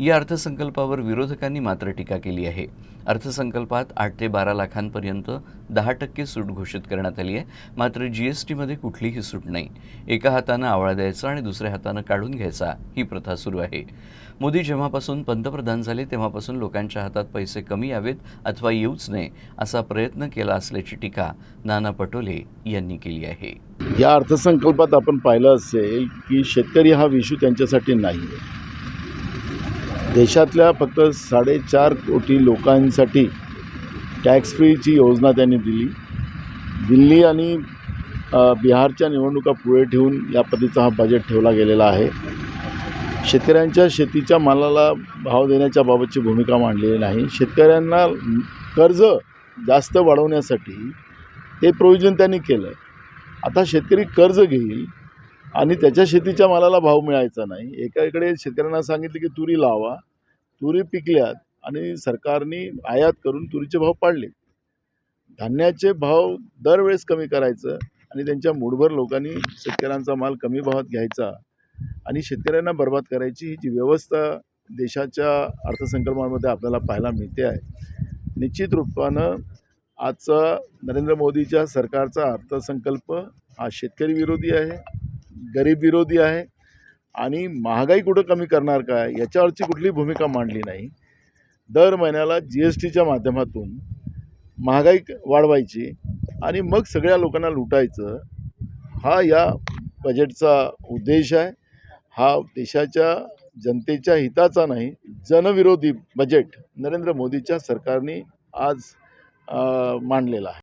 या अर्थसंकल्पावर विरोधकांनी मात्र टीका केली आहे. अर्थसंकल्पात आठ ते बारा लाखांपर्यंत दहा टक्के सूट घोषित करण्यात आली आहे. मात्र जी एस टीमध्ये कुठलीही सूट नाही. एका हातानं आवळा द्यायचा आणि दुसऱ्या हातानं काढून घ्यायचा ही प्रथा सुरू आहे. मोदी जेव्हापासून पंतप्रधान झाले तेव्हापासून लोकांच्या हातात पैसे कमी यावेत अथवा येऊच नये असा प्रयत्न केला असल्याची टीका नाना पटोले यांनी केली आहे. या अर्थसंकल्पात आपण पाहिलं असेल की शेतकरी हा विषू त्यांच्यासाठी नाही आहे देशातल्या फक्त साडेचार कोटी लोकांसाठी टॅक्स फ्रीची योजना त्यांनी दिली. दिल्ली आणि बिहारच्या निवडणुका पुढे ठेवून या पद्धतीचा हा बजेट ठेवला गेलेला आहे. शेतकऱ्यांच्या शेतीच्या मालाला भाव देण्याच्या बाबतची भूमिका मांडलेली नाही. शेतकऱ्यांना कर्ज जास्त वाढवण्यासाठी ते प्रोविजन त्यांनी केलं आता शेतकरी कर्ज घेईल आणि त्याच्या शेतीच्या मालाला भाव मिळायचा नाही. एकाकडे शेतकऱ्यांना सांगितलं की तुरी लावा तुरी पिकल्यात आणि सरकारने आयात करून तुरीचे भाव पाडले. धान्याचे भाव दरवेळेस कमी करायचं आणि त्यांच्या मूडभर लोकांनी शेतकऱ्यांचा माल कमी भावात घ्यायचा आणि शेतकऱ्यांना बर्बाद करायची ही जी व्यवस्था देशाच्या अर्थसंकल्पामध्ये आपल्याला पाहायला मिळते आहे. निश्चित रूपानं आजचा नरेंद्र मोदीच्या सरकारचा अर्थसंकल्प हा शेतकरी विरोधी आहे. गरीब विरोधी आहे आणि महागाई कुठं कमी करणार काय याच्यावरची कुठली भूमिका मांडली नाही. दर महिन्याला जी एस टीच्या माध्यमातून महागाई वाढवायची आणि मग सगळ्या लोकांना लुटायचं हा या बजेटचा उद्देश आहे. हा देशाच्या जनतेच्या हिताचा नाही जनविरोधी बजेट नरेंद्र मोदीच्या सरकारने आज मांडलेला आहे.